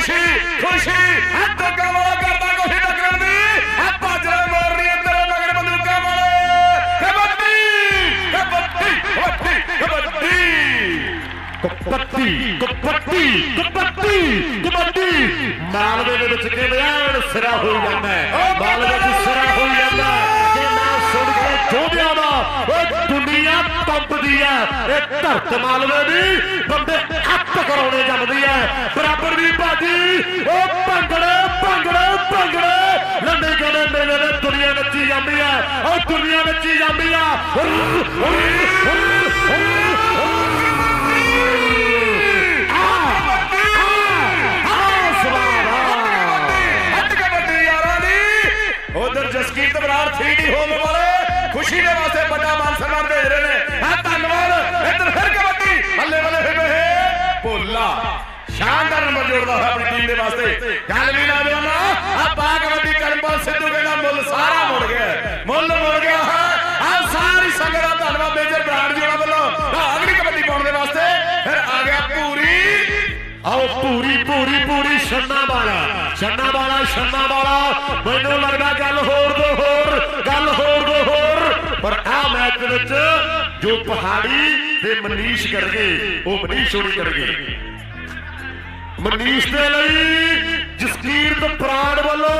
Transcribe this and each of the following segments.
ਖੁਸ਼ੀ ਖੁਸ਼ੀ। ਹੱਥ ਕਵਾ ਕਰਦਾ ਕੋਈ ਟੱਕਰ ਦੀ ਆ ਬਾਜਰਾ ਮਾਰ ਰਹੀ ਤੇਰੇ ਨਗਰ ਬੰਦੂਕਾਂ ਵਾਲੇ। ਕਬੱਡੀ ਕਬੱਡੀ ਕਬੱਡੀ ਕਬੱਡੀ। ਕਬੱਡੀ ਕਬੱਡੀ ਕਬੱਡੀ ਮਾਲਵੇ ਦੇ ਵਿੱਚ ਕਿਵੇਂ ਆਣ ਸਿਰਾ ਹੋਈ ਜਾਂਦਾ ਮਾਲਵੇ ਦੀ ਸਿਰਾ ਹੋਈ ਜਾਂਦਾ ਜੇ ਨਾ ਸੁਣ ਕੇ ਜੋਧਿਆ ਦਾ ਓ ਦੁਨੀਆ ਪੰਪਦੀ ਐ ਇਹ ਧਰਤ ਮਾਲਵੇ ਦੀ ਬੰਦੇ ਅੱਤ ਕਰਾਉਣੇ ਜੰਮਦੀ ਐ ਦੇ ਦੁਨੀਆ ਜਾਂਦੀ ਹੈ। ਉਹ ਦੁਨੀਆ ਨੱਚੀ ਜਾਂਦੀ ਆ ਹੱਥ ਉਧਰ ਜਸਕੀਰਤ ਬਰਾੜ 3D ਹੋਮ ਵਾਲੇ ਖੁਸ਼ੀ ਦੇ ਵਾਸਤੇ ਵੱਡਾ ਮਾਨ ਸਨਮਾਨ ਭੇਜ ਰਹੇ ਨੇ ਆ ਧੰਨਵਾਦ। ਇੱਧਰ ਫਿਰ ਕਬੱਡੀ। ਬੱਲੇ ਬੱਲੇ ਫਿਰ ਭੋਲਾ। ਸ਼ਾਨਦਾਰ ਨੰਬਰ ਜੋੜਦਾ ਹੋਇਆ ਆਪਣੀ ਟੀਮ ਦੇ ਵਾਸਤੇ। ਗੱਲ ਵੀ ਆਓ ਪੂਰੀ ਪੂਰੀ ਪੂਰੀ ਛੰਨਾ ਵਾਲਾ ਛੰਨਾ ਵਾਲਾ ਛੰਨਾ ਵਾਲਾ ਮੈਨੂੰ ਲੱਗਦਾ ਗੱਲ ਹੋਰ ਤੋਂ ਹੋਰ, ਗੱਲ ਹੋਰ ਤੋਂ ਹੋਰ। ਪਰ ਆ ਮੈਚ ਵਿੱਚ ਜੋ ਪਹਾੜੀ ਤੇ ਮਨੀਸ਼ ਕਰ ਉਹ ਮਨੀਸ਼ ਹੋਣੀ ਕਰ ਮਨੀਸ਼ ਦੇ ਲਈ ਜਸਕੀਰਤ ਪ੍ਰਾਣ ਵੱਲੋਂ।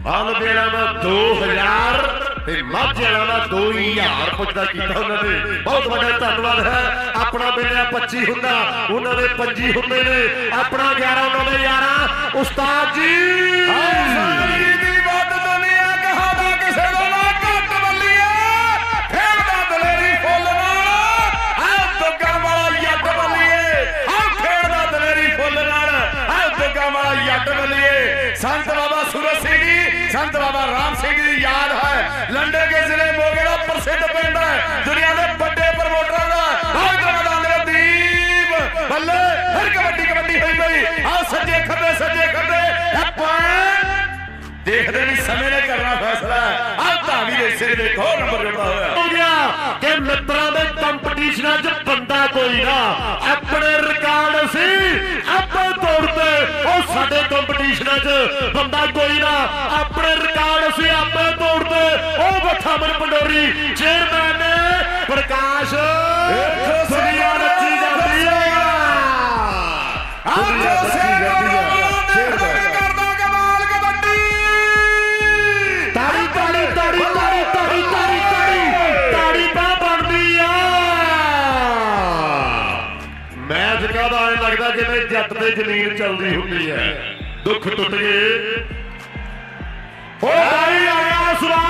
ਮਾਲ ਦੇਣਾ ਦਾ 2000 ਤੇ ਮਾਝਿਆਂ ਦਾ 2000 ਪੁੱਜਦਾ ਕੀਤਾ ਉਹਨਾਂ ਨੇ। ਬਹੁਤ ਵੱਡਾ ਧੰਨਵਾਦ ਹੈ। ਆਪਣਾ ਬਿਲਿਆ 25 ਹੁੰਦਾ, ਉਹਨਾਂ ਦੇ 25 ਹੁੰਦੇ ਨੇ। ਆਪਣਾ 11 ਉਹਨਾਂ ਦੇ 11 ਉਸਤਾਦ ਜੀ। ਸਾਰੀ ਦੀ ਵੱਧ ਦੁਨੀਆ ਕਹਾਦਾ ਕਿਸੇ ਦਾ ਨਾ ਘੱਟ ਬੱਲੀਆ ਖੇਡਦਾ ਦਲੇਰੀ ਫੁੱਲ ਨਾਲ ਆ ਦੁੱਗਾ ਵਾਲਾ ਜੱਟ ਬੱਲੀਏ ਆ ਖੇਡਦਾ ਦਲੇਰੀ ਫੁੱਲ ਨਾਲ ਆ ਦੁੱਗਾ ਵਾਲਾ ਜੱਟ ਬੱਲੀਏ ਸੰਤ ਬਾਬਾ ਸੂਰਜ ਸਿੰਘ ਜੀ, ਸੰਤ ਬਾਬਾ ਰਾਮ ਸਿੰਘ ਜੀ ਯਾਰ ਦੇਖਦੇ ਵੀ ਸਮੇਂ ਨੇ ਕਰਨਾ ਫੈਸਲਾ ਆ ਧਾਵੀ ਦੇ ਸਿਰ ਦੇ ਹੋਰ ਨੰਬਰ ਜੁੜਦਾ ਹੋਇਆ। ਹੋ ਗਿਆ ਕਿ ਮਿੱਤਰਾਂ ਦੇ ਕੰਪੀਟੀਸ਼ਨਾਂ 'ਚ ਬੰਦਾ ਕੋਈ ਨਾ। ਆਪਣੇ ਰਿਕਾਰਡ ਸੀ ਆਪਾਂ ਤੋੜਦੇ। ਉਹ ਸਾਡੇ ਕੰਪੀਟੀਸ਼ਨਾਂ 'ਚ ਬੰਦਾ ਕੋਈ ਨਾ। ਆਪਣੇ ਰਿਕਾਰਡ ਸੀ ਆਪੇ ਤੋੜਦੇ। ਉਹ ਬੱਠਾ ਮਨ ਪੰਡੋਰੀ ਚੇਅਰਮੈਨ ਨੇ ਪ੍ਰਕਾਸ਼ ਮੈਚ ਕਾਹਦਾ ਐ ਲੱਗਦਾ ਜਿਵੇਂ ਜੱਟ ਤੇ ਜ਼ਮੀਨ ਚੱਲਦੀ ਹੁੰਦੀ ਹੈ। ਦੁੱਖ ਟੁੱਟ ਗਏ। ਓ ਭਾਈ ਆਇਆ ਸਵਾਦ